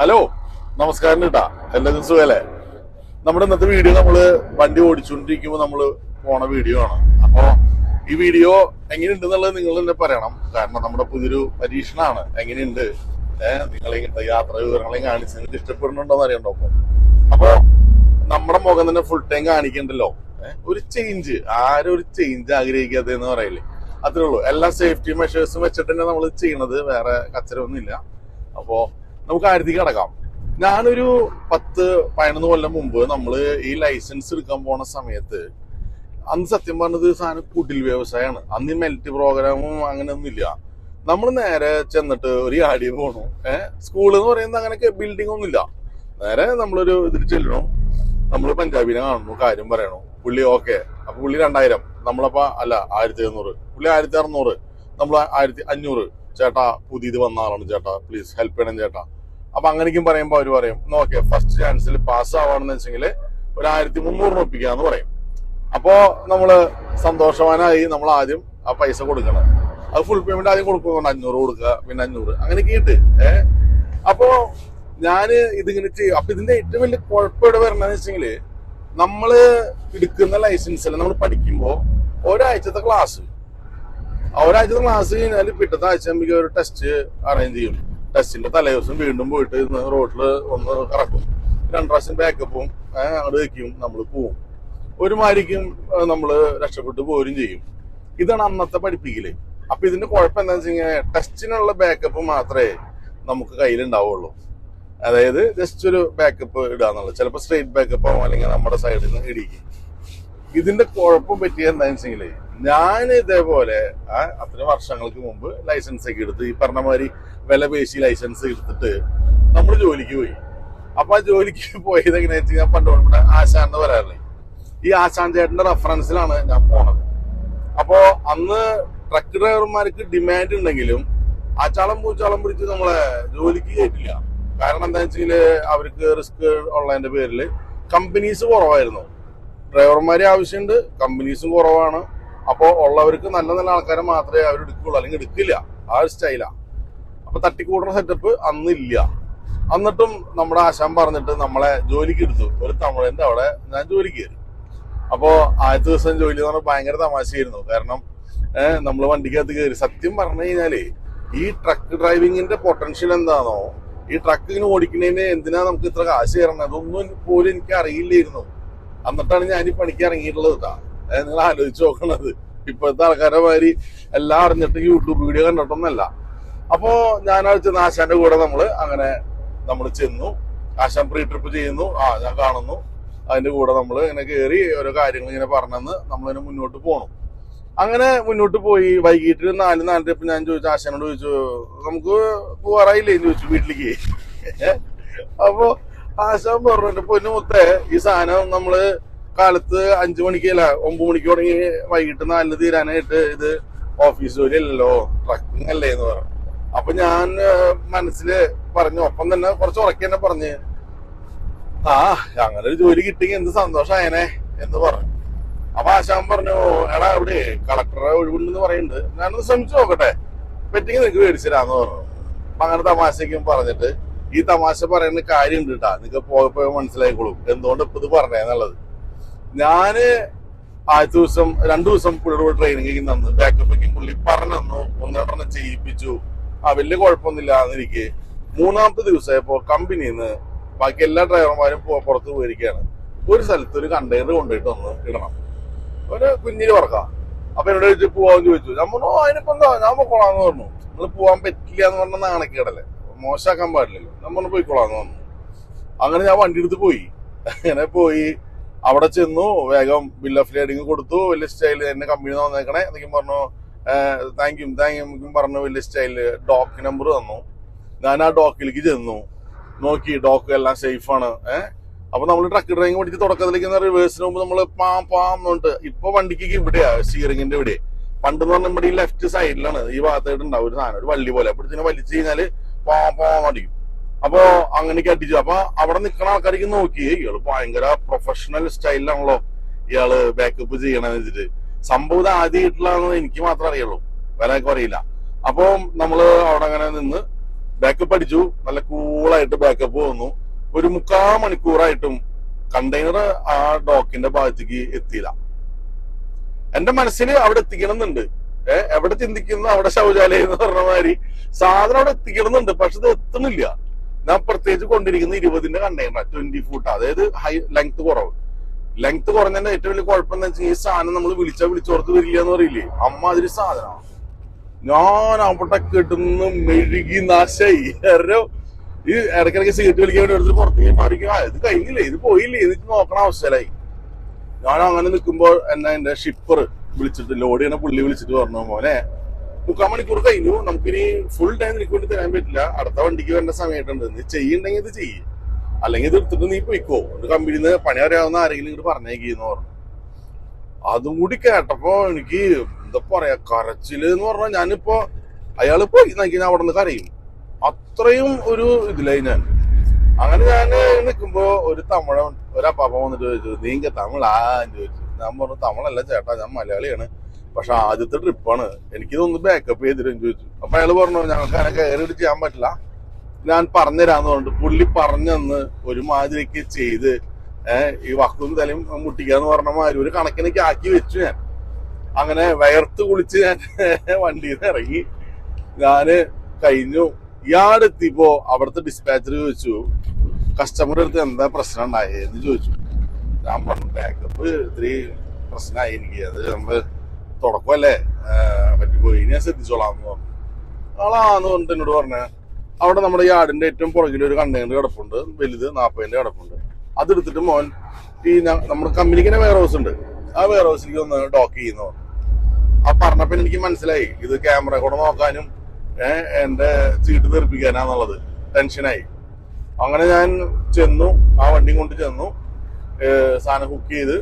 Hello നമസ്കാരം കേട്ടാ എല്ലാവരും സുഖല്ലേ? നമ്മുടെ ഇന്നത്തെ വീഡിയോ നമ്മൾ വണ്ടി ഓടിച്ചുകൊണ്ടിരിക്കുമ്പോൾ നമ്മൾ പോണ വീഡിയോ ആണ്. അപ്പോൾ ഈ വീഡിയോ എങ്ങനെയുണ്ടെന്നുള്ളത് നിങ്ങൾ തന്നെ പറയണം. കാരണം നമ്മുടെ പുതിയൊരു പരീക്ഷണമാണ് എങ്ങനെയുണ്ട്? ഏഹ് ഇങ്ങനത്തെ യാത്രാ വിവരങ്ങളെയും കാണിച്ച് നിങ്ങൾക്ക് ഇഷ്ടപ്പെടുന്നുണ്ടോന്ന് അറിയണ്ടോ അപ്പൊ അപ്പോ നമ്മുടെ മുഖം തന്നെ ഫുൾ ടൈം കാണിക്കണ്ടല്ലോ. ഒരു ചേഞ്ച് ആരും ഒരു ചേഞ്ച് ആഗ്രഹിക്കാതെ എന്ന് പറയില്ലേ അത്രേ ഉള്ളൂ. എല്ലാ സേഫ്റ്റി മെഷേഴ്സും വെച്ചിട്ട് തന്നെ നമ്മൾ ചെയ്യണത്. വേറെ കച്ചരമൊന്നുമില്ല അപ്പോ നമുക്ക് ആയിരത്തിക്ക് കടക്കാം. ഞാനൊരു പത്ത് പതിനൊന്ന് കൊല്ലം മുമ്പ് നമ്മൾ ഈ ലൈസൻസ് എടുക്കാൻ പോണ സമയത്ത് അന്ന് സത്യം പറഞ്ഞത് സാധനം കുടിൽ വ്യവസായമാണ് അന്ന് ഈ മെൽറ്റ് പ്രോഗ്രാമും അങ്ങനെ ഒന്നുമില്ല നമ്മൾ നേരെ ചെന്നിട്ട് ഒരു ആടി പോണു. ഏഹ് സ്കൂൾ എന്ന് പറയുന്നത് അങ്ങനെയൊക്കെ ബിൽഡിംഗ് ഒന്നുമില്ല. നേരെ നമ്മളൊരു ഇതിൽ ചെല്ലണം. നമ്മൾ പഞ്ചാബിനെ കാണുന്നു കാര്യം പറയണു. പുള്ളി ഓക്കെ അപ്പൊ പുള്ളി രണ്ടായിരം. നമ്മളപ്പോ അല്ല ആയിരത്തി എഴുന്നൂറ്. പുള്ളി ആയിരത്തി അറുന്നൂറ്. നമ്മൾ ആയിരത്തി അഞ്ഞൂറ്. ചേട്ടാ പുതിയത് വന്ന ആളാണ് ചേട്ടാ. പ്ലീസ് ഹെൽപ്പ് ചെയ്യണം ചേട്ടാ. അപ്പൊ അങ്ങനെയും പറയുമ്പോ അവർ പറയും ഓക്കെ ഫസ്റ്റ് ചാൻസിൽ പാസ് ആവാണെന്ന് വെച്ചെങ്കിൽ ഒരു ആയിരത്തി മുന്നൂറ് ഒപ്പിക്കാന്ന് പറയും. അപ്പോ നമ്മൾ സന്തോഷവാനായി നമ്മൾ ആദ്യം ആ പൈസ കൊടുക്കണം. അത് ഫുൾ പേയ്മെന്റ് ആദ്യം കൊടുക്കുന്നുണ്ട് അഞ്ഞൂറ് കൊടുക്കുക പിന്നെ അഞ്ഞൂറ് അങ്ങനെ കേട്ട് ഏഹ് അപ്പോ ഞാൻ ഇതിങ്ങനെ ചെയ്യും അപ്പൊ ഇതിന്റെ ഏറ്റവും വലിയ കുഴപ്പം ഇവിടെ വരണമെന്ന് വെച്ചെങ്കിൽ നമ്മൾ എടുക്കുന്ന ലൈസൻസിൽ നമ്മൾ പഠിക്കുമ്പോ ഒരാഴ്ചത്തെ ക്ലാസ് ഒരാഴ്ചത്തെ ക്ലാസ് കഴിഞ്ഞാൽ പിറ്റത്തെ ആഴ്ച നമുക്ക് ഒരു ടെസ്റ്റ് അറേഞ്ച് ചെയ്യും. ടെസ്റ്റിന്റെ തലേദിവസം വീണ്ടും പോയിട്ട് ഇന്ന് റോഡിൽ ഒന്ന് കറക്കും രണ്ട് പ്രാവശ്യം ബാക്കപ്പും അങ്ങോട്ട് വെക്കും നമ്മൾ പോവും. ഒരു മാരിക്കും നമ്മൾ രക്ഷപ്പെട്ടു പോരും ചെയ്യും. ഇതാണ് അന്നത്തെ പഠിപ്പിക്കൽ. അപ്പൊ ഇതിന്റെ കുഴപ്പം എന്താ വെച്ച് കഴിഞ്ഞാൽ ടെസ്റ്റിനുള്ള ബാക്കപ്പ് മാത്രമേ നമുക്ക് കയ്യിലുണ്ടാവുള്ളൂ. അതായത് ജസ്റ്റ് ഒരു ബാക്കപ്പ് ഇടാന്നുള്ളത്. ചിലപ്പോൾ സ്ട്രേറ്റ് ബാക്കപ്പ് ആവും അല്ലെങ്കിൽ നമ്മുടെ സൈഡിൽ നിന്ന് ഇടിക്കും. ഇതിന്റെ കുഴപ്പം പറ്റിയ എന്താണെന്ന് വെച്ചെങ്കിൽ ഞാൻ ഇതേപോലെ അത്ര വർഷങ്ങൾക്ക് മുമ്പ് ലൈസൻസ് ഒക്കെ എടുത്ത് ഈ പറഞ്ഞ മാതിരി വില പേശി ലൈസൻസ് എടുത്തിട്ട് നമ്മൾ ജോലിക്ക് പോയി. അപ്പൊ ആ ജോലിക്ക് പോയത് എങ്ങനെയാ വെച്ച് ഞാൻ പണ്ട് ഇവിടെ ആശാൻ എന്ന് പറയാറില്ലേ? ഈ ആശാൻ ചേട്ടന്റെ റെഫറൻസിലാണ് ഞാൻ പോണത്. അപ്പോ അന്ന് ട്രക്ക് ഡ്രൈവർമാർക്ക് ഡിമാൻഡ് ഉണ്ടെങ്കിലും ആ ചളം പൂച്ചാളം പിടിച്ച് നമ്മളെ ജോലിക്ക് കയറ്റില്ല കാരണം എന്താ വെച്ചാൽ അവർക്ക് റിസ്ക് ഉള്ളതിന്റെ പേരിൽ കമ്പനീസ് കുറവായിരുന്നു. ഡ്രൈവർമാരെ ആവശ്യമുണ്ട് കമ്പനീസും കുറവാണ്. അപ്പോൾ ഉള്ളവർക്ക് നല്ല നല്ല ആൾക്കാരെ മാത്രമേ അവർ എടുക്കുള്ളൂ അല്ലെങ്കിൽ എടുക്കില്ല. ആ ഒരു സ്റ്റൈലാ. അപ്പൊ തട്ടിക്കൂടുന്ന സെറ്റപ്പ് അന്നില്ല. എന്നിട്ടും നമ്മുടെ ആശാൻ പറഞ്ഞിട്ട് നമ്മളെ ജോലിക്ക് എടുത്തു. ഒരു തമിഴന്റെ അവിടെ ഞാൻ ജോലിക്ക് കയറി. അപ്പോ ആദ്യത്തെ ദിവസം ജോലി എന്ന് പറഞ്ഞാൽ ഭയങ്കര തമാശയായിരുന്നു. കാരണം നമ്മൾ വണ്ടിക്കകത്ത് കയറി. സത്യം പറഞ്ഞു കഴിഞ്ഞാൽ ഈ ട്രക്ക് ഡ്രൈവിങ്ങിന്റെ പൊട്ടൻഷ്യൽ എന്താണോ ഈ ട്രക്ക് ഇങ്ങനെ ഓടിക്കുന്നതിന് എന്തിനാ നമുക്ക് ഇത്ര കാശ് കയറണം അതൊന്നും പോലും എനിക്ക് അറിയില്ലായിരുന്നു. എന്നിട്ടാണ് ഞാൻ ഈ പണിക്ക് ഇറങ്ങിയിട്ടുള്ളത് കേട്ടാ നിങ്ങൾ ആലോചിച്ച് നോക്കണത്. ഇപ്പോഴത്തെ ആൾക്കാരെ മാതിരി എല്ലാം അറിഞ്ഞിട്ട് യൂട്യൂബ് വീഡിയോ കണ്ടിട്ടൊന്നല്ല അപ്പോ ഞാനാഴ്ച ആശാന്റെ കൂടെ നമ്മൾ അങ്ങനെ നമ്മൾ ചെന്നു. ആശാൻ പ്രീ ട്രിപ്പ് ചെയ്യുന്നു. ആ ഞാൻ കാണുന്നു. അതിന്റെ കൂടെ നമ്മൾ ഇങ്ങനെ കയറി ഓരോ കാര്യങ്ങൾ ഇങ്ങനെ പറഞ്ഞെന്ന് നമ്മളിങ്ങനെ മുന്നോട്ട് പോണു. അങ്ങനെ മുന്നോട്ട് പോയി. വൈകിട്ട് ഒരു നാല് ട്രിപ്പ് ഞാൻ ചോദിച്ചു ആശാനോട് ചോദിച്ചു നമുക്ക് പോവാറായില്ലേ? എന്ന് ചോദിച്ചു വീട്ടിലേക്ക്. അപ്പോ ആശാൻ പറഞ്ഞു "എന്റെ പൊന്നു മുത്തേ ഈ സാധനം നമ്മൾ കാലത്ത് അഞ്ചു മണിക്ക് അല്ല ഒമ്പത് മണിക്ക് തുടങ്ങി വൈകിട്ട് നാലിന് തീരാനായിട്ട് ഇത് ഓഫീസ് ജോലി അല്ലല്ലോ ട്രക്കിംഗ് അല്ലേ എന്ന് പറഞ്ഞു. അപ്പൊ ഞാൻ മനസ്സിൽ പറഞ്ഞു ഒപ്പം തന്നെ കുറച്ച് ഉറക്കി തന്നെ പറഞ്ഞ് ആ അങ്ങനെ ഒരു ജോലി കിട്ടിയെങ്കിൽ എന്ത് സന്തോഷായനെ എന്ന് പറഞ്ഞു. അപ്പൊ ആശാൻ പറഞ്ഞു എടാ ഇവിടെ കളക്ടറെ ഒഴിവുണ്ടെന്ന് പറയുന്നുണ്ട് ഞാനൊന്ന് ശ്രമിച്ചു നോക്കട്ടെ. പറ്റിങ്ങി നിനക്ക് മേടിച്ചിരാന്ന് പറഞ്ഞു. അപ്പൊ അങ്ങനെ തമാശയ്ക്കും പറഞ്ഞിട്ട് ഈ തമാശ പറയുന്ന കാര്യം ഉണ്ട് കേട്ടാ. നിങ്ങൾക്ക് പോയപ്പോ മനസ്സിലായിക്കോളും. എന്തുകൊണ്ട് ഇപ്പൊ ഇത് പറഞ്ഞേന്നുള്ളത് ഞാൻ ആദ്യത്തെ ദിവസം രണ്ടു ദിവസം പുള്ളിയുടെ ട്രെയിനിങ് തന്നു ബാക്കപ്പിക്കും പുള്ളി പറഞ്ഞു തന്നു ഒന്നെണ്ണം ചെയ്യിപ്പിച്ചു. ആ വലിയ കുഴപ്പമൊന്നുമില്ല എന്നിരിക്കെ മൂന്നാമത്തെ ദിവസമായപ്പോ കമ്പനിയിൽ നിന്ന് ബാക്കി എല്ലാ ഡ്രൈവർമാരും പുറത്ത് പോയിരിക്കുകയാണ്. ഒരു സ്ഥലത്ത് ഒരു കണ്ടെയ്നർ കൊണ്ടുപോയിട്ട് ഒന്ന് ഇടണം. ഒരു കുഞ്ഞിന് പറക്കാം അപ്പൊ എന്നോട് ചോദിച്ചു പോവാന്ന് ചോദിച്ചു. ഞാൻ പറഞ്ഞു അതിനിപ്പോ എന്താ? ഞാൻ പൊക്കോളാന്ന് പറഞ്ഞു. നിങ്ങൾ പോവാൻ പറ്റില്ല എന്ന് പറഞ്ഞ നാണക്കേടല്ലേ? മോശമാക്കാൻ പാടില്ലല്ലോ. ഞാൻ പറഞ്ഞു പോയിക്കോളാന്ന് പറഞ്ഞു. അങ്ങനെ ഞാൻ വണ്ടി എടുത്ത് പോയി. അങ്ങനെ പോയി. അവിടെ ചെന്നു വേഗം ബിൽ ഓഫ് ലേഡിങ് കൊടുത്തു. വലിയ സ്റ്റൈൽ എന്നെ കമ്പനി വന്നേക്കണേ. എന്നൊക്കെ പറഞ്ഞു താങ്ക് യു താങ്ക് യു പറഞ്ഞു വലിയ സ്റ്റൈൽ ഡോക്ക് നമ്പർ തന്നു. ഞാൻ ആ ഡോക്കിലേക്ക് ചെന്നു. നോക്കി ഡോക്ക് എല്ലാം സേഫാണ് ഏഹ് അപ്പൊ നമ്മൾ ട്രക്ക് ഡ്രൈവിംഗ് പഠിച്ച് തുടക്കത്തിലേക്ക് റിവേഴ്സിന് മുമ്പ് നമ്മൾ പാം പാം എന്നിട്ട് ഇപ്പൊ വണ്ടിക്ക് ഇവിടെയാ സ്റ്റിയറിംഗിന്റെ ഇവിടെ പണ്ട് എന്ന് പറഞ്ഞാൽ ഇവിടെ ഈ ലെഫ്റ്റ് സൈഡിലാണ് ഈ ഭാഗത്തായിട്ട് ഉണ്ടാവും ഒരു സാധനം ഒരു വള്ളി പോലെ. അപ്പൊ ഇതിനെ വലിച്ചു കഴിഞ്ഞാൽ പാം പാം അടിക്കും അപ്പൊ അങ്ങനെയൊക്കെ അടിച്ചു. അപ്പൊ അവിടെ നിൽക്കുന്ന ആൾക്കാർക്ക് നോക്കി ഇയാൾ ഭയങ്കര പ്രൊഫഷണൽ സ്റ്റൈലിലാണല്ലോ ഇയാൾ ബാക്കപ്പ് ചെയ്യണമെന്ന് വെച്ചിട്ട്. സംഭവം ആദ്യം ആദ്യമായിട്ടുള്ളതെന്ന് എനിക്ക് മാത്രമേ അറിയുള്ളൂ. വേറെ ആർക്കും അറിയില്ല. അപ്പൊ നമ്മൾ അവിടെ അങ്ങനെ നിന്ന് ബാക്കപ്പ് അടിച്ചു. നല്ല കൂളായിട്ട് ബാക്കപ്പ് വന്നു. ഒരു മുക്കാ മണിക്കൂറായിട്ടും കണ്ടെയ്നർ ആ ഡോക്കിന്റെ ഭാഗത്തേക്ക് എത്തിയില്ല. എന്റെ മനസ്സിൽ അവിടെ എത്തിക്കണം എന്നുണ്ട് ഏഹ് എവിടെ ചിന്തിക്കുന്നു? അവിടെ ശൗചാലയം എന്ന് പറഞ്ഞ മാതിരി സാധനം അവിടെ എത്തിക്കണം എന്നുണ്ട് പക്ഷെ ഇത് എത്തുന്നില്ല ഞാൻ പ്രത്യേകിച്ച് കൊണ്ടിരിക്കുന്ന ഇരുപതിന്റെ കണ്ടെയ്നർ ട്വന്റി ഫൂട്ട് അതായത് ഹൈ ലെങ്ത് കുറവ്. ലെങ്ത് കുറഞ്ഞതിന്റെ ഏറ്റവും വലിയ കുഴപ്പം എന്താ വെച്ചാൽ ഈ സാധനം നമ്മൾ വിളിച്ചാൽ വിളിച്ചോർത്ത് വരില്ല എന്ന് പറയില്ലേ? അമ്മ അതൊരു സാധനമാണ്. ഞാൻ അവിടെ കിട്ടുന്ന മെഴുകി നാശായി കാരണം ഈ ഇടയ്ക്കിടയ്ക്ക് സീറ്റ് വലിക്കാൻ വേണ്ടി എടുത്ത് പുറത്തേക്ക് ആ ഇത് കഴിഞ്ഞില്ലേ? ഇത് പോയില്ലേ? ഇത് നോക്കണ അവസ്ഥയിലായി. ഞാൻ അങ്ങനെ നിൽക്കുമ്പോൾ എന്നാ എന്റെ ഷിപ്പർ വിളിച്ചിട്ട് ലോഡ് ചെയ്യണ പുള്ളി വിളിച്ചിട്ട് പറഞ്ഞു മോനെ മുക്കാൽ മണിക്കൂർ കഴിഞ്ഞു. നമുക്കിനി ഫുൾ ടൈം നിനക്ക് വേണ്ടി തരാൻ പറ്റില്ല. അടുത്ത വണ്ടിക്ക് വരേണ്ട സമയമായിട്ടുണ്ട് നീ ചെയ്യണ്ടെങ്കിൽ ഇത് ചെയ്യ്. അല്ലെങ്കിൽ ഇത് എടുത്തിട്ട് നീ പോയിക്കോ. ഒരു കമ്പനിയിൽ നിന്ന് പണി അറിയാവുന്ന ആരെങ്കിലും ഇങ്ങോട്ട് പറഞ്ഞേക്കിന്ന് പറഞ്ഞു. അതും കൂടി കേട്ടപ്പോ എനിക്ക് എന്താ പറയാ കരച്ചിൽ എന്ന് പറഞ്ഞാൽ ഞാനിപ്പോ അയാൾ പോയി. നോക്കി ഞാൻ അവിടെ നിന്ന് കരയും. അത്രയും ഒരു ഇതിലായി ഞാൻ. അങ്ങനെ ഞാൻ നിൽക്കുമ്പോ ഒരു തമിഴൻ ഒരു അപ്പാപ്പ വന്നിട്ട് ചോദിച്ചു നീങ്ക തമിഴാ? ചോദിച്ചു. ഞാൻ പറഞ്ഞു തമിഴല്ല ചേട്ടാ ഞാൻ മലയാളിയാണ്. പക്ഷെ ആദ്യത്തെ ട്രിപ്പാണ്. തോന്നുന്നു ബാക്കപ്പ് ചെയ്തിരും ചോദിച്ചു. അപ്പൊ അയാൾ പറഞ്ഞു ഞങ്ങൾക്ക് അങ്ങനെ കയറി ചെയ്യാൻ പറ്റില്ല. ഞാൻ പറഞ്ഞുതരാന്ന് പറഞ്ഞിട്ട് പുള്ളി പറഞ്ഞന്ന് ഒരു മാതിരിക്ക് ചെയ്ത് ഏഹ് ഈ വക്കും തലയും മുട്ടിക്കാന്ന് പറഞ്ഞ മാതിരി ഒരു കണക്കിനൊക്കെ ആക്കി വെച്ചു ഞാൻ. അങ്ങനെ വയർത്ത് കുളിച്ച് ഞാൻ വണ്ടിയിൽ നിന്ന് ഇറങ്ങി. ഞാൻ കഴിഞ്ഞു. ഇയാടെത്തിയപ്പോ അവിടുത്തെ ഡിസ്പാച്ചർ ചോദിച്ചു കസ്റ്റമറുടെ അടുത്ത് എന്താ പ്രശ്നം ഉണ്ടായെന്ന് ചോദിച്ചു. ഞാൻ പറഞ്ഞു ബാക്കപ്പ് ഇത്തിരി പ്രശ്നമായി എനിക്ക്. അത് നമ്മൾ തുടക്കമല്ലേ പറ്റിപ്പോയി ഞാൻ ശ്രദ്ധിച്ചോളാം എന്ന് പറഞ്ഞു. ആളാന്ന് പറഞ്ഞിട്ട് എന്നോട് പറഞ്ഞ അവിടെ നമ്മുടെ യാർഡിന്റെ ഏറ്റവും പുറകിൽ ഒരു കണ്ടെയ്നർ കിടപ്പുണ്ട്. വലുത് നാപ്പതിന്റെ കിടപ്പുണ്ട്. അതെടുത്തിട്ട് മോൻ ഈ നമ്മുടെ കമ്പനിക്ക് തന്നെ വെയർ ഹൗസ് ഉണ്ട്. ആ വെയർ ഹൗസിലേക്ക് ഒന്ന് ഡോക്ക് ചെയ്യുന്നു. ആ പറഞ്ഞപ്പോ എനിക്ക് മനസ്സിലായി. ഇത് ക്യാമറ കൂടെ നോക്കാനും ഏഹ് എന്റെ ചീട്ട് തെറിപ്പിക്കാനാന്നുള്ളത്. ടെൻഷനായി അങ്ങനെ ഞാൻ ചെന്നു. ആ വണ്ടി കൊണ്ട് ചെന്നു. സാധനം കുക്ക് ചെയ്ത്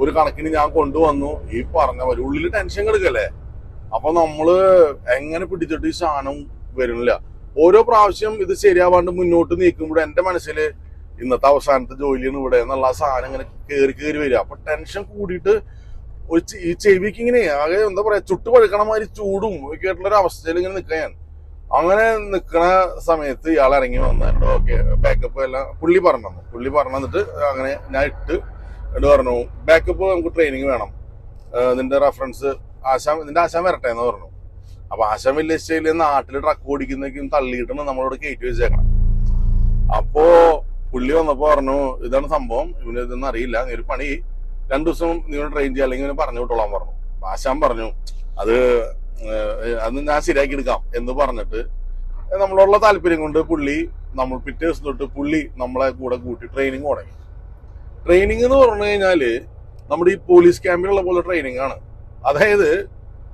ഒരു കണക്കിന് ഞാൻ കൊണ്ടുവന്നു. ഈ പറഞ്ഞ പോലെ ഉള്ളിൽ ടെൻഷൻ കിടക്കല്ലേ അപ്പൊ നമ്മൾ എങ്ങനെ പിടിച്ചിട്ട് ഈ സാധനം വരുന്നില്ല. ഓരോ പ്രാവശ്യം ഇത് ശരിയാവാണ്ട് മുന്നോട്ട് നീക്കുമ്പോൾ എന്റെ മനസ്സിൽ ഇന്നത്തെ അവസാനത്തെ ജോലിയാണ് ഇവിടെ എന്നുള്ള ആ സാധനം ഇങ്ങനെ കേറി കയറി വരിക. അപ്പൊ ടെൻഷൻ കൂടിയിട്ട് ഒരു ഈ ചെവിക്ക് ഇങ്ങനെ ആകെ എന്താ പറയാ ചുട്ടു പഴുക്കണ മാതിരി ചൂടും ഒക്കെ ആയിട്ടുള്ള ഒരു അവസ്ഥയിൽ ഇങ്ങനെ നിൽക്കാൻ ഞാൻ. അങ്ങനെ നിൽക്കണ സമയത്ത് ഇയാൾ ഇറങ്ങി വന്നു ഓക്കെ ബാക്കപ്പ് എല്ലാം പുള്ളി പറഞ്ഞു. പുള്ളി പറഞ്ഞു അങ്ങനെ ഞാൻ ഇട്ട് എന്നിട്ട് പറഞ്ഞു ബാക്കപ്പ് നമുക്ക് ട്രെയിനിങ് വേണം. നിന്റെ റെഫറൻസ് ആശാം നിന്റെ ആശാൻ വരട്ടെ എന്ന് പറഞ്ഞു. അപ്പൊ ആശാം വലിയ സ്റ്റൈലിൽ നാട്ടിൽ ട്രക്ക് ഓടിക്കുന്നേക്കും തള്ളിയിട്ടാണ് നമ്മളോട് കയറ്റി വെച്ചേക്കണം. അപ്പോ പുള്ളി വന്നപ്പോ പറഞ്ഞു ഇതാണ് സംഭവം ഇവന് ഇതൊന്നും അറിയില്ല നീ ഒരു പണി രണ്ടു ദിവസം നീ ട്രെയിൻ ചെയ്യുക അല്ലെങ്കിൽ ഇവനെ പറഞ്ഞു വിട്ടോളാൻ പറഞ്ഞു. ആശാൻ പറഞ്ഞു അത് അത് ഞാൻ ശരിയാക്കി എടുക്കാം എന്ന് പറഞ്ഞിട്ട് നമ്മളോടുള്ള താല്പര്യം കൊണ്ട് പുള്ളി നമ്മൾ പിറ്റേ ദിവസം തൊട്ട് പുള്ളി നമ്മളെ കൂടെ കൂട്ടി ട്രെയിനിങ് തുടങ്ങി. ട്രെയിനിങ് എന്ന് പറഞ്ഞു കഴിഞ്ഞാൽ നമ്മുടെ ഈ പോലീസ് ക്യാമ്പിലുള്ള പോലെ ട്രെയിനിങ് ആണ്. അതായത്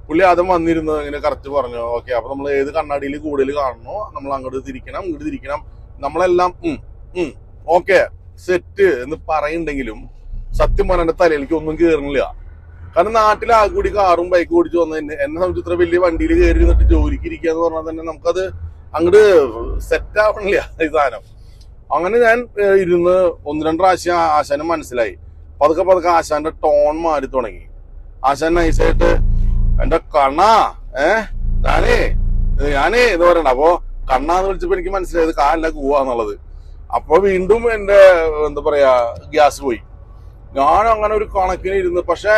പുള്ളി ആദ്യം വന്നിരുന്നു ഇങ്ങനെ കറക്റ്റ് പറഞ്ഞു ഓക്കെ അപ്പൊ നമ്മൾ ഏത് കണ്ണാടിയിൽ കൂടുതൽ കാണണോ നമ്മൾ അങ്ങോട്ട് തിരിക്കണം ഇങ്ങോട്ട് തിരിക്കണം. നമ്മളെല്ലാം ഓക്കെ സെറ്റ് എന്ന് പറയുണ്ടെങ്കിലും സത്യം പറഞ്ഞ തലയിലേക്ക് ഒന്നും കേറുന്നില്ല. കാരണം നാട്ടിൽ ആകെ കൂടി കാറും ബൈക്ക് ഓടിച്ചു വന്ന എന്നെ എന്നെ സംബന്ധിച്ച് ഇത്ര വലിയ വണ്ടിയിൽ കയറി നിന്നിട്ട് ജോലിക്ക് ഇരിക്കുക എന്ന് പറഞ്ഞാൽ തന്നെ നമുക്കത് അങ്ങോട്ട് സെറ്റ് ആവണില്ല ഈ സാധനം. അങ്ങനെ ഞാൻ ഇരുന്ന് ഒന്ന് രണ്ട് പ്രാവശ്യം ആശാനെ മനസ്സിലായി. പതുക്കെ പതുക്കെ ആശാന്റെ ടോൺ മാറി തുടങ്ങി. ആശാൻ നൈസായിട്ട് എന്റെ കണ്ണാ ഏ ഞാനേ ഞാനേ എന്ന് പറയണ്ട. അപ്പൊ കണ്ണാന്ന് വിളിച്ചപ്പോ എനിക്ക് മനസ്സിലായത് കാലില്ല കൂവാന്നുള്ളത് അപ്പൊ വീണ്ടും എന്റെ എന്താ പറയാ ഗ്യാസ് പോയി. ഞാൻ അങ്ങനെ ഒരു കണക്കിന് ഇരുന്ന് പക്ഷെ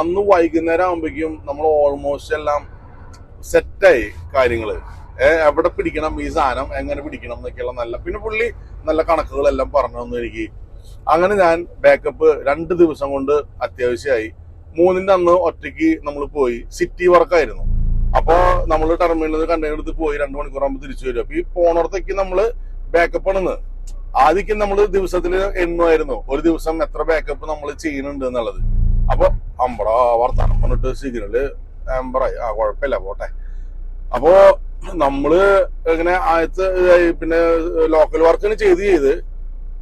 അന്ന് വൈകുന്നേരം ആകുമ്പോഴേക്കും നമ്മൾ ഓൾമോസ്റ്റ് എല്ലാം സെറ്റായി കാര്യങ്ങൾ. എവിടെ പിടിക്കണം ഈ സാധനം എങ്ങനെ പിടിക്കണം എന്നൊക്കെയുള്ള നല്ല പിന്നെ പുള്ളി നല്ല കണക്കുകളെല്ലാം പറഞ്ഞു തന്നു എനിക്ക്. അങ്ങനെ ഞാൻ ബാക്കപ്പ് രണ്ട് ദിവസം കൊണ്ട് അത്യാവശ്യമായി. മൂന്നിന്റെ അന്ന് ഒറ്റയ്ക്ക് നമ്മൾ പോയി. സിറ്റി വർക്കായിരുന്നു അപ്പോ നമ്മൾ ടെർമിനലിൽ നിന്ന് കണ്ടെയ്നർ എടുത്ത് പോയി രണ്ടു മണിക്കൂറാകുമ്പോൾ തിരിച്ചു വരും. അപ്പൊ ഈ പോണോടത്തേക്ക് നമ്മൾ ബാക്കപ്പ് ആണെന്ന് ആദ്യം നമ്മൾ ദിവസത്തിൽ എണ്ണുമായിരുന്നു. ഒരു ദിവസം എത്ര ബാക്കപ്പ് നമ്മൾ ചെയ്യുന്നുണ്ട് എന്നുള്ളത്. അപ്പൊ അമ്പടാ വർത്താനം പറഞ്ഞിട്ട് സിഗ്നൽ ആമ്പറായി ആ കുഴപ്പമില്ല പോട്ടെ. അപ്പോ നമ്മൾ ഇങ്ങനെ ആദ്യത്തെ പിന്നെ ലോക്കൽ വർക്കിന് ചെയ്ത് ചെയ്ത്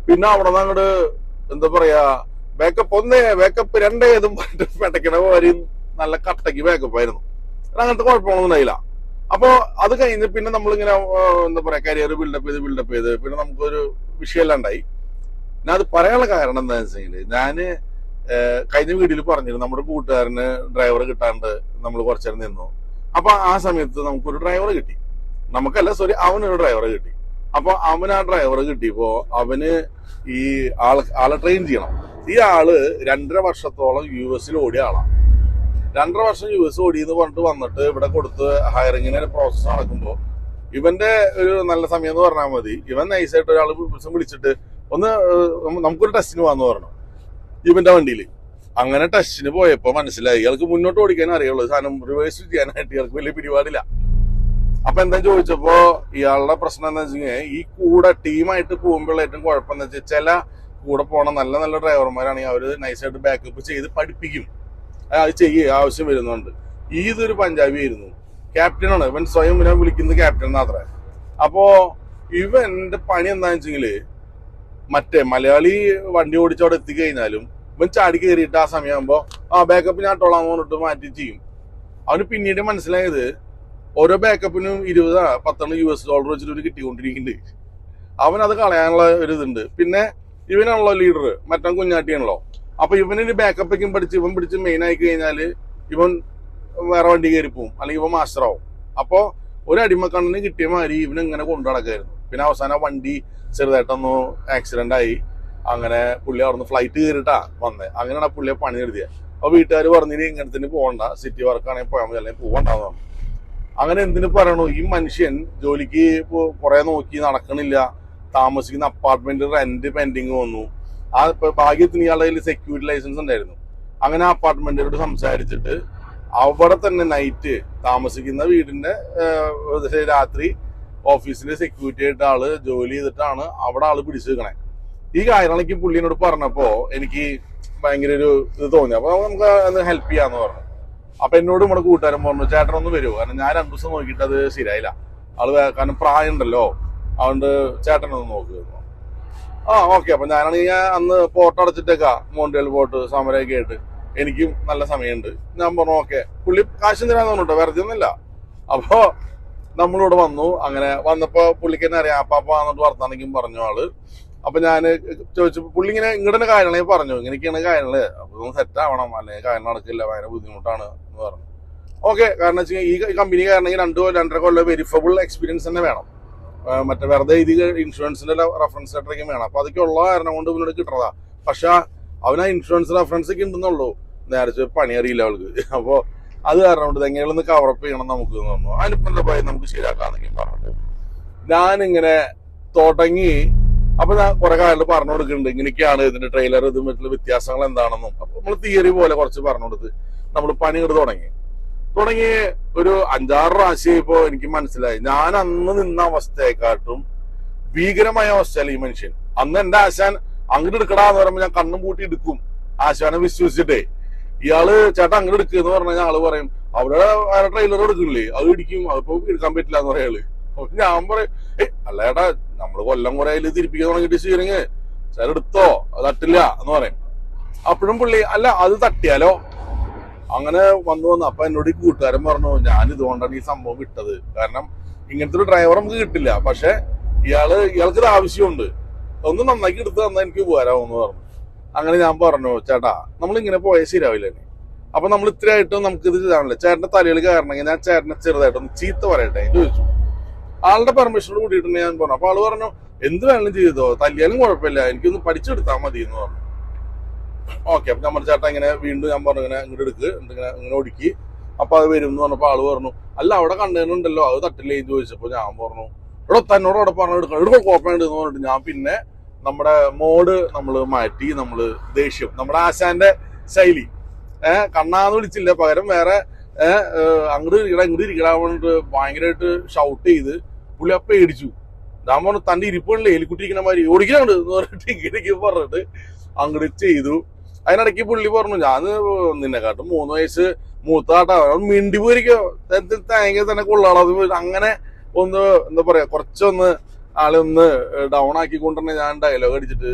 പിന്നെ അവിടെ നിന്ന് അങ്ങോട്ട് എന്താ പറയാ ബാക്കപ്പ് ഒന്നേ ബാക്കപ്പ് രണ്ടേ ഏതും പെട്ടക്കണ പോലെ നല്ല കട്ടക്ക് ബാക്കപ്പ് ആയിരുന്നു. അങ്ങനത്തെ കുഴപ്പമൊന്നും ഉണ്ടായില്ല. അപ്പോ അത് കഴിഞ്ഞ് പിന്നെ നമ്മളിങ്ങനെ എന്താ പറയാ കരിയർ ബിൽഡപ്പ് ചെയ്ത് ബിൽഡപ്പ് ചെയ്ത് പിന്നെ നമുക്കൊരു വിഷയമെല്ലാം ഉണ്ടായി. ഞാൻ അത് പറയാനുള്ള കാരണം എന്താണെന്ന് വെച്ചെങ്കിൽ ഞാൻ കഴിഞ്ഞ വീഡിയോയിൽ പറഞ്ഞിരുന്നു നമ്മുടെ കൂട്ടുകാരന് ഡ്രൈവർ കിട്ടാണ്ട് നമ്മൾ കുറച്ചേരം നിന്നു. അപ്പൊ ആ സമയത്ത് നമുക്കൊരു ഡ്രൈവർ കിട്ടി. നമുക്കല്ല സോറി അവനൊരു ഡ്രൈവറെ കിട്ടി. അപ്പൊ അവന് ആ ഡ്രൈവറെ കിട്ടിയപ്പോ അവന് ഈ ആളെ ആളെ ട്രെയിൻ ചെയ്യണം. ഈ ആൾ രണ്ടര വർഷത്തോളം യു എസിൽ ഓടിയ ആളാണ് രണ്ടര വർഷം യു എസ് ഓടി എന്ന് പറഞ്ഞിട്ട് വന്നിട്ട് ഇവിടെ കൊടുത്ത് ഹയറിങ്ങിന് പ്രോസസ്സ് നടക്കുമ്പോൾ ഇവന്റെ ഒരു നല്ല സമയം എന്ന് പറഞ്ഞാൽ മതി. ഇവൻ നൈസായിട്ട് ഒരാൾ വിളിച്ചിട്ട് ഒന്ന് നമുക്കൊരു ടെസ്റ്റിന് വന്നു പറഞ്ഞു. ഇവന്റെ വണ്ടിയിൽ അങ്ങനെ ടെസ്റ്റിന് പോയപ്പോ മനസ്സിലായി. ഇയാൾക്ക് മുന്നോട്ട് ഓടിക്കാൻ അറിയുള്ളൂ. സാധനം റിവേഴ്സ് ചെയ്യാനായിട്ട് ഇയാൾക്ക് വലിയ പിടിപാടില്ല. അപ്പൊ എന്താ ചോദിച്ചപ്പോ ഇയാളുടെ പ്രശ്നം എന്താ വെച്ചാൽ ഈ കൂടെ ടീമായിട്ട് പോകുമ്പോൾ ഏറ്റവും കുഴപ്പം എന്താ വെച്ചാൽ ചില കൂടെ പോണ നല്ല നല്ല ഡ്രൈവർമാരാണെങ്കിൽ അവർ നൈസായിട്ട് ബാക്കപ്പ് ചെയ്ത് പഠിപ്പിക്കും. അത് ചെയ്യേ ആവശ്യം വരുന്നുണ്ട്. ഈ ഇതൊരു പഞ്ചാബി ആയിരുന്നു. ക്യാപ്റ്റനാണ് ഇവൻ സ്വയം ഇവനെ വിളിക്കുന്നത് ക്യാപ്റ്റൻ മാത്രമേ അപ്പോ ഇവന്റെ പണി എന്താണെന്ന് വെച്ചെങ്കിൽ മറ്റേ മലയാളി വണ്ടി ഓടിച്ചവിടെ എത്തിക്കഴിഞ്ഞാലും ഇവൻ ചാടി കയറിയിട്ട് ആ സമയമാകുമ്പോൾ ആ ബാക്കപ്പ് ഞാൻ ടോളാൻ പറഞ്ഞിട്ട് മാറ്റി ചെയ്യും. അവന് പിന്നീട് മനസ്സിലായത് ഓരോ ബാക്കപ്പിനും ഇരുപത് പത്തെണ്ണം യു എസ് ഡോളർ വെച്ചിട്ട് ഒരു കിട്ടിക്കൊണ്ടിരിക്കുന്നുണ്ട്. അവൻ അത് കളയാനുള്ള ഒരു ഇതുണ്ട്. പിന്നെ ഇവനാണല്ലോ ലീഡർ മറ്റേ കുഞ്ഞാട്ടിയാണല്ലോ. അപ്പൊ ഇവനൊരു ബാക്കപ്പൊക്കെ പഠിച്ച് ഇവൻ പിടിച്ച് മെയിൻ ആയി കഴിഞ്ഞാൽ ഇവൻ വേറെ വണ്ടി കയറി പോവും അല്ലെങ്കിൽ ഇവൻ മാസ്റ്റർ ആവും. അപ്പോ ഒരു അടിമക്കണ്ണിന് കിട്ടിയ മാതിരി ഇവൻ ഇങ്ങനെ കൊണ്ടു നടക്കായിരുന്നു. പിന്നെ അവസാനം വണ്ടി ചെറുതായിട്ടൊന്ന് ആക്സിഡന്റ് ആയി. അങ്ങനെ പുള്ളി അവിടുന്ന് ഫ്ലൈറ്റ് കയറിയിട്ടാ വന്നേ. അങ്ങനെയാണ് പുള്ളിയെ പണി എഴുതിയത് അപ്പൊ വീട്ടുകാർ പറഞ്ഞിട്ട് ഇങ്ങനത്തെ പോകണ്ട സിറ്റി വർക്കാണെങ്കിൽ പോയാൽ മതി. അല്ലെങ്കിൽ പോകണ്ടെന്ന് പറഞ്ഞു. അങ്ങനെ എന്തിനു പറയണു? ഈ മനുഷ്യൻ ജോലിക്ക് കുറെ നോക്കി നടക്കണില്ല. താമസിക്കുന്ന അപ്പാർട്ട്മെന്റ് റെന്റ് പെൻഡിങ് വന്നു. ആ ഭാഗ്യത്തിന് ഇയാളുടെ കയ്യിൽ സെക്യൂരിറ്റി ലൈസൻസ് ഉണ്ടായിരുന്നു. അങ്ങനെ ആ അപ്പാർട്ട്മെന്റിനോട് സംസാരിച്ചിട്ട് അവിടെ തന്നെ നൈറ്റ് താമസിക്കുന്ന വീടിന്റെ രാത്രി ഓഫീസിലെ സെക്യൂരിറ്റി ആയിട്ട് ആൾ ജോലി ചെയ്തിട്ടാണ് അവിടെ ആൾ പിടിച്ചു നിൽക്കണേ ഈ കാര്യങ്ങളൊക്കെ പുള്ളിനോട് പറഞ്ഞപ്പോ എനിക്ക് ഭയങ്കര ഒരു ഇത് തോന്നി. അപ്പൊ നമുക്ക് അത് ഹെൽപ്പ് ചെയ്യാന്ന് പറഞ്ഞു. അപ്പൊ എന്നോട് നമ്മുടെ കൂട്ടുകാരൻ പറഞ്ഞു ചേട്ടൻ ഒന്ന് വരുമോ കാരണം ഞാൻ രണ്ടു ദിവസം നോക്കിയിട്ട് അത് ശരിയായില്ല. ആൾ കാരണം പ്രായം ഉണ്ടല്ലോ അതുകൊണ്ട് ചേട്ടനൊന്ന് നോക്കുക ആ ഓക്കെ അപ്പൊ ഞാനാണെങ്കിൽ ഞാൻ അന്ന് പോട്ട് അടച്ചിട്ടേക്കാ മോണ്ടിയൽ പോർട്ട് സമരമൊക്കെ ആയിട്ട് എനിക്കും നല്ല സമയമുണ്ട്. ഞാൻ പറഞ്ഞു ഓക്കെ പുള്ളി കാശ് തരാന്ന് പറഞ്ഞിട്ടോ വെറുതെ ഒന്നുമില്ല. അപ്പോ നമ്മളിവിടെ വന്നു. അങ്ങനെ വന്നപ്പോ പുള്ളിക്ക് തന്നെ അറിയാം. അപ്പാപ്പ എന്നിട്ട് വർത്താനെങ്കിലും പറഞ്ഞു ആൾ. അപ്പൊ ഞാൻ ചോദിച്ചു പുള്ളി ഇങ്ങനെ ഇങ്ങടെ കാര്യങ്ങളെ പറഞ്ഞു. ഇങ്ങനെയൊക്കെയാണ് കാര്യങ്ങൾ. അപ്പൊ ഒന്ന് സെറ്റ് ആവണം. അല്ലെങ്കിൽ കാര്യം നടക്കില്ല. ഭയങ്കര ബുദ്ധിമുട്ടാണ് എന്ന് പറഞ്ഞു. ഓക്കെ കാരണം വെച്ചാൽ ഈ കമ്പനി കാരണം ഈ രണ്ടു രണ്ടര കൊല്ലം വെരിഫബിൾ എക്സ്പീരിയൻസ് തന്നെ വേണം. മറ്റേ വെറുതെ ഇത് ഇൻഷുറൻസിന്റെ റഫറൻസ് ലെറ്ററൊക്കെ വേണം. അപ്പൊ അതൊക്കെ ഉള്ള കാരണം കൊണ്ട് ഇവനോട് കിട്ടണതാ. പക്ഷെ അവന് ആ ഇൻഷുറൻസ് റഫറൻസ് ഒക്കെ ഉണ്ടെന്നുള്ളൂ. നേരത്തെ പണി അറിയില്ല അവൾക്ക്. അപ്പൊ അത് കാരണം കൊണ്ട് എങ്ങനെയൊന്ന് കവറപ്പ് ചെയ്യണം നമുക്ക് തോന്നുന്നു. പറഞ്ഞു അതിനിപ്പോ എന്താ പറയുക? നമുക്ക് ശരിയാക്കാന്നെങ്കിൽ പറഞ്ഞിട്ട് ഞാനിങ്ങനെ തുടങ്ങി അപ്പൊ ഞാൻ കുറെ കാലം പറഞ്ഞു കൊടുക്കുന്നുണ്ട്. ഇങ്ങനെയൊക്കെയാണ് ഇതിന്റെ ട്രെയിലർ ഇതും മറ്റുള്ള വ്യത്യാസങ്ങൾ എന്താണെന്നും. അപ്പൊ നമ്മൾ തിയറി പോലെ കുറച്ച് പറഞ്ഞു കൊടുത്ത് നമ്മൾ പണി പണിയെടുത്ത് തുടങ്ങി. തുടങ്ങി ഒരു അഞ്ചാറ് പ്രാവശ്യം ഇപ്പോ എനിക്ക് മനസ്സിലായി. ഞാൻ അന്ന് നിന്ന അവസ്ഥയെക്കാട്ടും ഭീകരമായ അവസ്ഥയല്ല ഈ മനുഷ്യൻ? അന്ന് എന്റെ ആശാൻ അങ്ങോട്ട് എടുക്കടാന്ന് പറയുമ്പോൾ ഞാൻ കണ്ണും പൂട്ടി എടുക്കും. ആശാനെ വിശ്വസിച്ചിട്ടേ. ഇയാൾ ചേട്ടാ അങ്ങോട്ട് എടുക്കുക എന്ന് പറഞ്ഞാൽ ആൾ പറയും. അവിടെ ട്രെയിലർ എടുക്കില്ലേ അത് ഇടിക്കും. അതിപ്പോ എടുക്കാൻ പറ്റില്ല എന്ന് പറയാൾ ഞാൻ പറയും അല്ലേടാ അല്ല നമ്മൾ കൊല്ലം കുറെ അതിൽ തിരിപ്പിക്കാൻ തുടങ്ങിയിട്ട് സ്റ്റീറിങ് ചില എടുത്തോ? അത് തട്ടില്ല എന്ന് പറയും. അപ്പോഴും പുള്ളി അല്ല അത് തട്ടിയാലോ? അങ്ങനെ വന്നു വന്നു അപ്പൊ എന്നോട് ഈ കൂട്ടുകാരൻ പറഞ്ഞു ഞാൻ ഇതുകൊണ്ടാണ് ഈ സംഭവം കിട്ടത് കാരണം ഇങ്ങനത്തെ ഒരു ഡ്രൈവർ നമുക്ക് കിട്ടില്ല. പക്ഷെ ഇയാൾ ഇയാൾക്ക് ഇത് ആവശ്യമുണ്ട്. ഒന്ന് നന്നാക്കി എടുത്ത് തന്നാൽ എനിക്ക് ഉപകാരമാവെന്ന് പറഞ്ഞു. അങ്ങനെ ഞാൻ പറഞ്ഞു ചേട്ടാ നമ്മൾ ഇങ്ങനെ പോയാൽ ശരിയാവില്ല. അപ്പൊ നമ്മൾ ഇത്രയായിട്ടും നമുക്ക് ഇത് ചെയ്താണല്ലോ ചേട്ടന്റെ തലയിൽ കയറണമെങ്കിൽ ഞാൻ ചേട്ടനെ ചെറുതായിട്ടൊന്ന് ചീത്ത പറയട്ടെ? ചോദിച്ചു. ആളുടെ പെർമിഷനോട് കൂടിയിട്ട് ഞാൻ പറഞ്ഞു. അപ്പൊ ആൾ പറഞ്ഞു എന്ത് വേണമെങ്കിലും ചെയ്തോ? തല്ലിയാലും കുഴപ്പമില്ല. എനിക്കൊന്ന് പഠിച്ചെടുത്താൽ മതി എന്ന് പറഞ്ഞു. ഓക്കെ അപ്പൊ നമ്മുടെ ചേട്ടൻ ഇങ്ങനെ വീണ്ടും ഞാൻ പറഞ്ഞു ഇങ്ങനെ ഇങ്ങോട്ട് എടുക്ക്. ഇങ്ങനെ ഇങ്ങനെ ഒടുക്കി. അപ്പൊ അത് വരും എന്ന് പറഞ്ഞപ്പോ ആൾ പറഞ്ഞു അല്ല അവിടെ കണ്ടേനുണ്ടല്ലോ അത് തട്ടില്ലേ? എന്ന് ചോദിച്ചപ്പോ ഞാൻ പറഞ്ഞു ഇവിടെ തന്നോട് അവിടെ പറഞ്ഞു എടുക്കണം ഇവിടെ കുഴപ്പമുണ്ട് എന്ന് പറഞ്ഞിട്ട് ഞാൻ പിന്നെ നമ്മുടെ മോഡ് നമ്മൾ മാറ്റി നമ്മൾ ദേഷ്യം. നമ്മുടെ ആശാന്റെ ശൈലി. ഏഹ് കണ്ണാന്ന് വിളിച്ചില്ല. പകരം വേറെ ഏഹ് അങ്ങോട്ട് ഇങ്ങോട്ട് ഇരിക്കടാ ഭയങ്കരമായിട്ട് ഷൗട്ട് ചെയ്ത് പുള്ളി അപ്പൊ ഇടിച്ചു. ഞാൻ പറഞ്ഞു തന്റെ ഇരിപ്പുകളിലെ എലിക്കുട്ടിരിക്കുന്ന മാതിരി ഓടിക്കാണ്ട് എന്ന് പറഞ്ഞിട്ട് ഇങ്ങനെ പറഞ്ഞിട്ട് അങ്ങോട്ട് ചെയ്തു. അതിനിടയ്ക്ക് പുള്ളി പറഞ്ഞു ഞാൻ നിന്നെക്കാട്ടും മൂന്ന് വയസ്സ് മൂത്താട്ടാ. മിണ്ടി പോയിരിക്കോ തേങ്ങ തന്നെ കൊള്ളാളോ അങ്ങനെ ഒന്ന് എന്താ പറയാ കുറച്ചൊന്ന് ആളെ ഒന്ന് ഡൗൺ ആക്കി കൊണ്ടുതന്നെ ഞാൻ ഡയലോഗ് അടിച്ചിട്ട്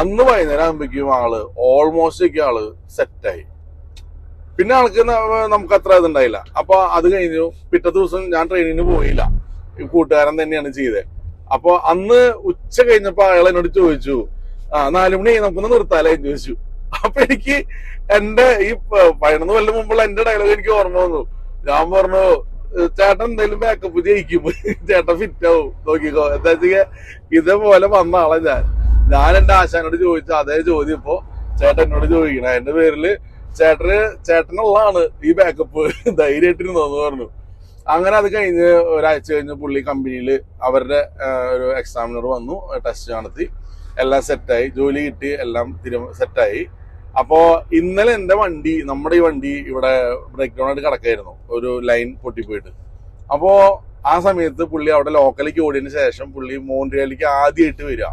അന്ന് വൈകുന്നേരം ആകുമ്പോഴേക്കും ആൾ ഓൾമോസ്റ്റ് ഒക്കെ ആൾ സെറ്റായി പിന്നെ ആൾക്ക് നമുക്ക് അത്ര ഇതുണ്ടായില്ല. അപ്പൊ അത് കഴിഞ്ഞു. പിറ്റേ ദിവസം ഞാൻ ട്രെയിനിന് പോയില്ല. കൂട്ടുകാരൻ തന്നെയാണ് ചെയ്തത് അപ്പൊ അന്ന് ഉച്ച കഴിഞ്ഞപ്പോ അയാൾ എന്നോട് ചോദിച്ചു ആ നാലുമണി നമുക്കൊന്ന് നിർത്താലേ? ചോദിച്ചു. അപ്പൊ എനിക്ക് എന്റെ ഈ പതിനൊന്ന് കൊല്ലം മുമ്പുള്ള എന്റെ ഡയലോഗ് എനിക്ക് ഓർമ്മ വന്നു. ഞാൻ പറഞ്ഞു ചേട്ടൻ എന്തെങ്കിലും ബാക്കപ്പ് ജയിക്കും ചേട്ടൻ ഫിറ്റ് ആവും. നോക്കിക്കോ. എന്താ വെച്ചാൽ ഇതേപോലെ വന്ന ആളെ ഞാൻ. ഞാൻ എന്റെ ആശാനോട് ചോദിച്ച അതേ ചോദ്യം ഇപ്പൊ ചേട്ടൻ എന്നോട് ചോദിക്കണം. എന്റെ പേരിൽ ചേട്ടന് ചേട്ടനുള്ളതാണ് ഈ ബാക്കപ്പ് ധൈര്യമായിട്ടിരുന്നു? പറഞ്ഞു. അങ്ങനെ അത് കഴിഞ്ഞ് ഒരാഴ്ച കഴിഞ്ഞ് പുള്ളി കമ്പനിയിൽ അവരുടെ ഒരു എക്സാമിനർ വന്നു ടെസ്റ്റ് നടത്തി. എല്ലാം സെറ്റായി ജോലി കിട്ടി എല്ലാം തിരു സെറ്റായി അപ്പോ ഇന്നലെ എന്റെ വണ്ടി നമ്മുടെ ഈ വണ്ടി ഇവിടെ ബ്രേക്ക് ഡൗൺ ആയിട്ട് കിടക്കായിരുന്നു. ഒരു ലൈൻ പൊട്ടിപ്പോയിട്ട്. അപ്പോ ആ സമയത്ത് പുള്ളി അവിടെ ലോക്കലിലേക്ക് ഓടിയതിനു ശേഷം പുള്ളി മോൺട്രിയാലിലേക്ക് ആദ്യമായിട്ട് വരിക.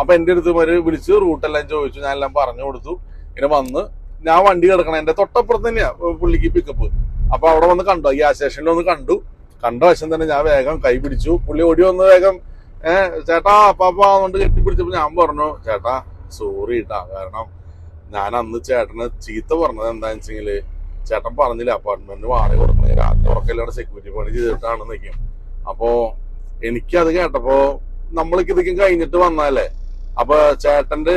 അപ്പൊ എന്റെ അടുത്ത് ഒരു വിളിച്ച് റൂട്ടെല്ലാം ചോദിച്ചു. ഞാൻ എല്ലാം പറഞ്ഞു കൊടുത്തു. ഇങ്ങനെ വന്ന് ഞാൻ വണ്ടി കിടക്കണം എന്റെ തൊട്ടപ്പുറത്ത് തന്നെയാ പുള്ളിക്ക് പിക്കപ്പ് അപ്പൊ അവിടെ വന്ന് കണ്ടു? ഗ്യാസ് സ്റ്റേഷനിൽ ഒന്ന് കണ്ടു. കണ്ട വശം തന്നെ ഞാൻ വേഗം കൈ പിടിച്ചു. പുള്ളി ഓടി വന്ന് വേഗം ഏഹ് ചേട്ടാ അപ്പാപ്പ കൊണ്ട് കെട്ടിപ്പിടിച്ചപ്പോ ഞാൻ പറഞ്ഞു ചേട്ടാ സോറി കേട്ടാ കാരണം ഞാൻ അന്ന് ചേട്ടന് ചീത്ത പറഞ്ഞത് എന്താന്ന് വെച്ചെങ്കിൽ ചേട്ടൻ പറഞ്ഞില്ല. അപ്പാർട്ട്മെന്റിന് വാടക കൊടുക്കുന്നത് രാത്രി ഉറക്കല്ലാണ്ട് സെക്യൂരിറ്റി പണി ചെയ്തിട്ടാണ് നിൽക്കും അപ്പോ എനിക്കത് കേട്ടപ്പോ നമ്മൾക്ക് ഇതൊക്കെ കഴിഞ്ഞിട്ട് വന്നാലേ അപ്പൊ ചേട്ടന്റെ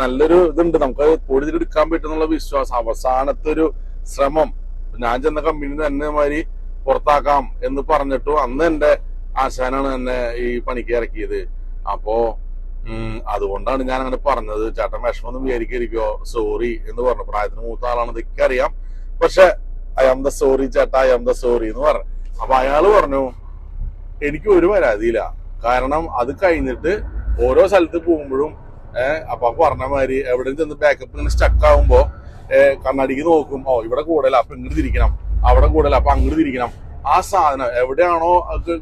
നല്ലൊരു ഇതുണ്ട്. നമുക്ക് കൂടുതൽ എടുക്കാൻ പറ്റുന്നുള്ള വിശ്വാസം. അവസാനത്തെ ഒരു ശ്രമം. ഞാൻ ചെന്ന കമ്പനി തന്നെ മാതിരി പുറത്താക്കാം എന്ന് പറഞ്ഞിട്ടും അന്ന് എന്റെ ആശാനാണ് എന്നെ ഈ പണിക്ക് ഇറക്കിയത്. അപ്പോ അതുകൊണ്ടാണ് ഞാൻ അങ്ങനെ പറഞ്ഞത്. ചേട്ടൻ വിഷമൊന്നും വിചാരിക്കോ സോറി എന്ന് പറഞ്ഞു. പ്രായത്തിന് മൂത്ത ആളാണ് ഇതൊക്കെ അറിയാം. പക്ഷെ ഐ ആം ദ സോറി ചേട്ടാ ഐ ആം ദ സോറി എന്ന് പറഞ്ഞു. അപ്പൊ അയാൾ പറഞ്ഞു എനിക്ക് ഒരു പരാതിയില്ല. കാരണം അത് കഴിഞ്ഞിട്ട് ഓരോ സ്ഥലത്ത് പോകുമ്പോഴും ഏഹ് അപ്പൊ പറഞ്ഞ മാതിരി എവിടെ ചെന്ന് ബാക്കപ്പ് ഇങ്ങനെ സ്റ്റക്ക് ആവുമ്പോ ഏഹ് കണ്ണാടിക്ക് നോക്കും. ഓ ഇവിടെ കൂടുതൽ അപ്പൊ ഇങ്ങോട്ട് തിരിക്കണം. അവിടെ കൂടുതൽ അപ്പൊ അങ്ങോട്ട് തിരിക്കണം. ആ സാധനം എവിടെയാണോ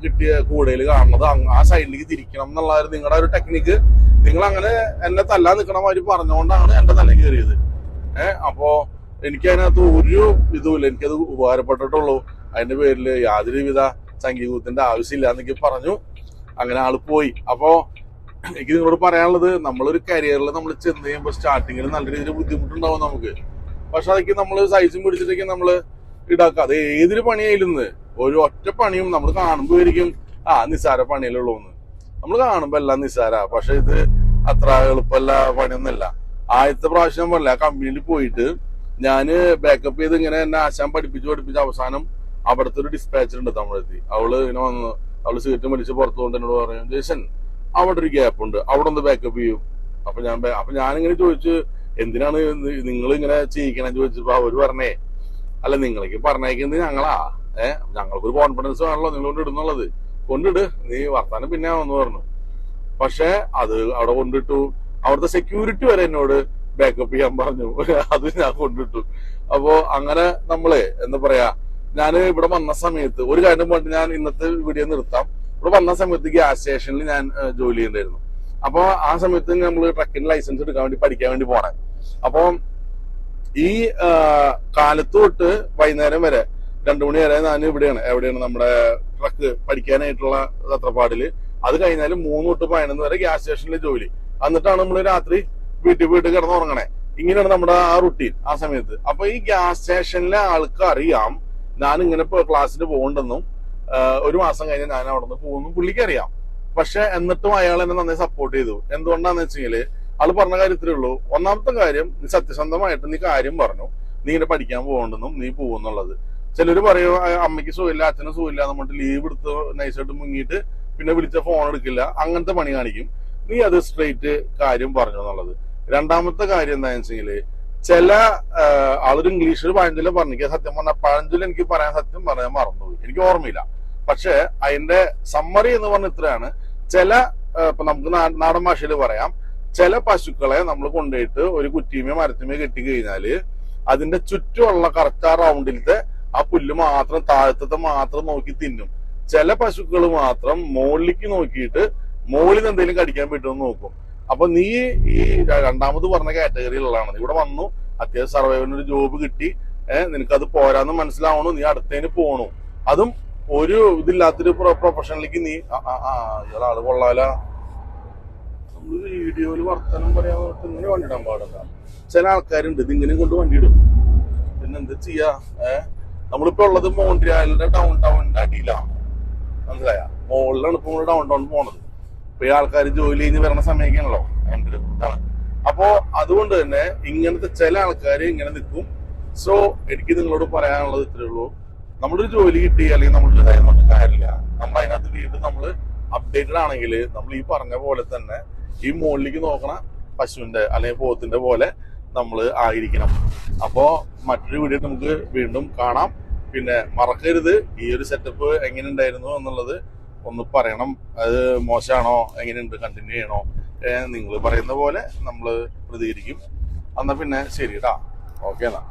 കിട്ടിയ കൂടുതൽ കാണുന്നത് ആ സൈഡിലേക്ക് തിരിക്കണം എന്നുള്ള നിങ്ങളുടെ ഒരു ടെക്നിക്ക് നിങ്ങൾ അങ്ങനെ എന്നെ തല്ലാൻ നിൽക്കണ മാതിരി പറഞ്ഞുകൊണ്ടാണ് എന്റെ തല കയറിയത് ഏഹ് അപ്പോ എനിക്ക് അതിനകത്ത് ഒരു ഇതുമില്ല. എനിക്കത് ഉപകാരപ്പെട്ടിട്ടുള്ളൂ. അതിന്റെ പേരിൽ യാതൊരുവിധ സംഗീതത്തിന്റെ ആവശ്യമില്ല എന്നൊക്കെ പറഞ്ഞു. അങ്ങനെ ആൾ പോയി. അപ്പോ എനിക്ക് നിങ്ങളോട് പറയാനുള്ളത് നമ്മളൊരു കരിയറിൽ നമ്മൾ ചെന്ന് കഴിയുമ്പോൾ സ്റ്റാർട്ടിങ്ങിൽ നല്ല രീതിയിൽ ബുദ്ധിമുട്ടുണ്ടാവും നമുക്ക്. പക്ഷെ അതൊക്കെ നമ്മൾ സൈസും പിടിച്ചിട്ടൊക്കെ നമ്മൾ ഇടാക്കുക അത് ഏതൊരു പണിയായാലും ഒരു ഒറ്റ പണിയും നമ്മൾ കാണുമ്പോൾ ആയിരിക്കും ആ നിസ്സാര പണിയല്ലുള്ളൂ എന്ന് നമ്മൾ കാണുമ്പോൾ എല്ലാം നിസ്സാര പക്ഷെ ഇത് അത്ര എളുപ്പമല്ല പണിയൊന്നുമല്ല. ആദ്യത്തെ പ്രാവശ്യം പറഞ്ഞില്ല ആ കമ്പനിയിൽ പോയിട്ട് ഞാൻ ബാക്കപ്പ് ചെയ്ത് ഇങ്ങനെ എന്നെ ആശാൻ പഠിപ്പിച്ച് പഠിപ്പിച്ച് അവസാനം അവിടുത്തെ ഒരു ഡിസ്പാച്ചർ ഉണ്ട് തമിഴെത്തി അവൾ ഇങ്ങനെ വന്ന് അവൾ സീറ്റ് വലിച്ച് പുറത്തു കൊണ്ട് എന്നോട് പറയും ജേസൻ അവിടെ ഒരു ഗ്യാപ്പ് ഉണ്ട്. അവിടെ ഒന്ന് ബാക്കപ്പ് ചെയ്യും. അപ്പൊ ഞാൻ അപ്പൊ ഞാനിങ്ങനെ ചോദിച്ചു എന്തിനാണ് നിങ്ങൾ ഇങ്ങനെ ചെയ്യിക്കണം ചോദിച്ചപ്പോ അവർ പറഞ്ഞേ അല്ല നിങ്ങളേക്ക് പറഞ്ഞേക്കുന്നത് ഞങ്ങളാ? ഏഹ് ഞങ്ങൾക്കൊരു കോൺഫിഡൻസ് വേണല്ലോ നിങ്ങൾ കൊണ്ട് ഇടുന്നുള്ളത്. കൊണ്ടിട് നീ വർത്താനം പിന്നെ വന്ന് പറഞ്ഞു. പക്ഷെ അത് അവിടെ കൊണ്ടിട്ടു അവിടുത്തെ സെക്യൂരിറ്റി വരെ എന്നോട് ബാക്കപ്പ് ചെയ്യാൻ പറഞ്ഞു. അത് ഞാൻ കൊണ്ടിട്ടു അപ്പോ അങ്ങനെ നമ്മൾ എന്താ പറയാ ഞാൻ ഇവിടെ വന്ന സമയത്ത് ഒരു കാര്യം പറഞ്ഞിട്ട് ഞാൻ ഇന്നത്തെ വീഡിയോ നിർത്താം. ഇവിടെ വന്ന സമയത്ത് ഗ്യാസ് സ്റ്റേഷനിൽ ഞാൻ ജോലി ചെയ്യുന്നുണ്ടായിരുന്നു അപ്പൊ ആ സമയത്ത് നമ്മൾ ട്രക്കിന്റെ ലൈസൻസ് എടുക്കാൻ വേണ്ടി പഠിക്കാൻ വേണ്ടി പോണേ. അപ്പൊ ഈ കാലത്ത് തൊട്ട് വൈകുന്നേരം വരെ രണ്ടു മണി വരെ ഞാൻ ഇവിടെയാണ്. എവിടെയാണ് നമ്മുടെ ട്രക്ക് പഠിക്കാനായിട്ടുള്ള തത്രപ്പാടിൽ. അത് കഴിഞ്ഞാൽ മൂന്ന് തൊട്ട് പതിനൊന്ന് വരെ ഗ്യാസ് സ്റ്റേഷനിലെ ജോലി. എന്നിട്ടാണ് നമ്മൾ രാത്രി വീട്ടിൽ വീട്ടിൽ കിടന്ന് ഉറങ്ങണേ. ഇങ്ങനെയാണ് നമ്മുടെ ആ റുട്ടീൻ ആ സമയത്ത്. അപ്പൊ ഈ ഗ്യാസ് സ്റ്റേഷനിലെ ആൾക്ക് അറിയാം ഞാൻ ഇങ്ങനെ ക്ലാസ്സിന് പോകണ്ടെന്നും ഒരു മാസം കഴിഞ്ഞ് ഞാൻ അവിടെ നിന്ന് പോകുന്നു. പുള്ളിക്ക് അറിയാം. പക്ഷെ എന്നിട്ടും അയാൾ എന്നെ നന്നായി സപ്പോർട്ട് ചെയ്തു. എന്തുകൊണ്ടാന്ന് വെച്ചെങ്കിൽ ആൾ പറഞ്ഞ കാര്യത്തിലേ ഉള്ളൂ. ഒന്നാമത്തെ കാര്യം നീ സത്യസന്ധമായിട്ട് നീ കാര്യം പറഞ്ഞു. നീ ഇങ്ങനെ പഠിക്കാൻ പോകണ്ടെന്നും നീ പോകുന്നുള്ളത് ചിലര് പറയും അമ്മയ്ക്ക് സുഖമില്ല അച്ഛന് സുഖമില്ല എന്ന് പറഞ്ഞിട്ട് ലീവ് എടുത്ത് നൈസായിട്ട് മുങ്ങിയിട്ട് പിന്നെ വിളിച്ച ഫോൺ എടുക്കില്ല. അങ്ങനത്തെ പണി കാണിക്കും. നീ അത് സ്ട്രെയിറ്റ് കാര്യം പറഞ്ഞു എന്നുള്ളത്. രണ്ടാമത്തെ കാര്യം എന്താണെന്ന് വെച്ചെങ്കിൽ ചില ആളൊരു ഇംഗ്ലീഷിൽ പഴഞ്ചൊല്ല പറഞ്ഞിരിക്കുക. സത്യം പറഞ്ഞാൽ പഴഞ്ചൊല്ല എനിക്ക് പറയാൻ സത്യം പറയാൻ മറന്നുപോയി. എനിക്ക് ഓർമ്മയില്ല. പക്ഷെ അതിന്റെ സമ്മറി എന്ന് പറഞ്ഞ ഇത്രയാണ്. ചില ഇപ്പൊ നമുക്ക് നാടൻ ഭാഷയിൽ പറയാം. ചില പശുക്കളെ നമ്മൾ കൊണ്ടുപോയിട്ട് ഒരു കുറ്റിമേ മരത്തിമേ കെട്ടി കഴിഞ്ഞാൽ അതിന്റെ ചുറ്റുമുള്ള കറക്റ്റ് ആ റൗണ്ടിലത്തെ ആ പുല്ല് മാത്രം താഴത്തെ മാത്രം നോക്കി തിന്നും. ചില പശുക്കൾ മാത്രം മുകളിലേക്ക് നോക്കിയിട്ട് മുകളിൽ നിന്ന് എന്തെങ്കിലും കടിക്കാൻ പറ്റുമെന്ന് നോക്കും. അപ്പൊ നീ ഈ രണ്ടാമത് പറഞ്ഞ കാറ്റഗറിയിലുള്ളതാണ് ഇവിടെ വന്നു അത്യാവശ്യം സർവൈവലിന് ഒരു ജോബ് കിട്ടി. ഏഹ് നിനക്കത് പോരാന്ന് മനസ്സിലാവണു നീ അടുത്തതിന് പോണു. അതും ഒരു ഇതില്ലാത്തൊരു പ്രൊഫഷനിലേക്ക് നീ ആ, ആ, ആ, ഇയാൾ ആൾ കൊള്ളാല വീഡിയോയിൽ വർത്തനം പറയാൻ ഇങ്ങനെ വണ്ടി ഇടാൻ പാടില്ല. ചില ആൾക്കാരുണ്ട് ഇതിങ്ങനെ കൊണ്ട് വണ്ടി ഇടും. പിന്നെ എന്താ ചെയ്യാ? ഏഹ് നമ്മളിപ്പോ ഉള്ളത് മോണ്ടിയാലിന്റെ ഡൗൺ ടൗണിന്റെ അടിയിലാണ് മനസ്സിലായ? മോളിലാണ് ഇപ്പൊ ഡൗൺ ടൗൺ പോണത്. ഇപ്പൊ ഈ ആൾക്കാർ ജോലി കഴിഞ്ഞ് വരണ സമയമൊക്കെയാണല്ലോ അതിന്റെ ഇതാണ്. അപ്പോ അതുകൊണ്ട് തന്നെ ഇങ്ങനത്തെ ചില ആൾക്കാർ ഇങ്ങനെ നിൽക്കും. സോ എനിക്ക് നിങ്ങളോട് പറയാനുള്ളത് ഇത്രയേ ഉള്ളൂ. നമ്മളൊരു ജോലി കിട്ടി അല്ലെങ്കിൽ നമ്മളൊരു കാര്യം നമുക്ക് കാര്യമില്ല. നമ്മൾ അതിനകത്ത് വീണ്ടും നമ്മൾ അപ്ഡേറ്റഡ് ആണെങ്കിൽ നമ്മൾ ഈ പറഞ്ഞ പോലെ തന്നെ ഈ മുകളിലേക്ക് നോക്കണ പശുവിന്റെ അല്ലെങ്കിൽ പോത്തിന്റെ പോലെ നമ്മൾ ആയിരിക്കണം. അപ്പോൾ മറ്റൊരു വീഡിയോ നമുക്ക് വീണ്ടും കാണാം. പിന്നെ മറക്കരുത്. ഈ ഒരു സെറ്റപ്പ് എങ്ങനെ ഉണ്ടായിരുന്നു എന്നുള്ളത് ഒന്ന് പറയണം. അത് മോശമാണോ? എങ്ങനെയുണ്ട്? കണ്ടിന്യൂ ചെയ്യണോ? നിങ്ങൾ പറയുന്ന പോലെ നമ്മൾ പ്രതികരിക്കും. എന്നാൽ പിന്നെ ശരി കേട്ടാ ഓക്കെ എന്നാ.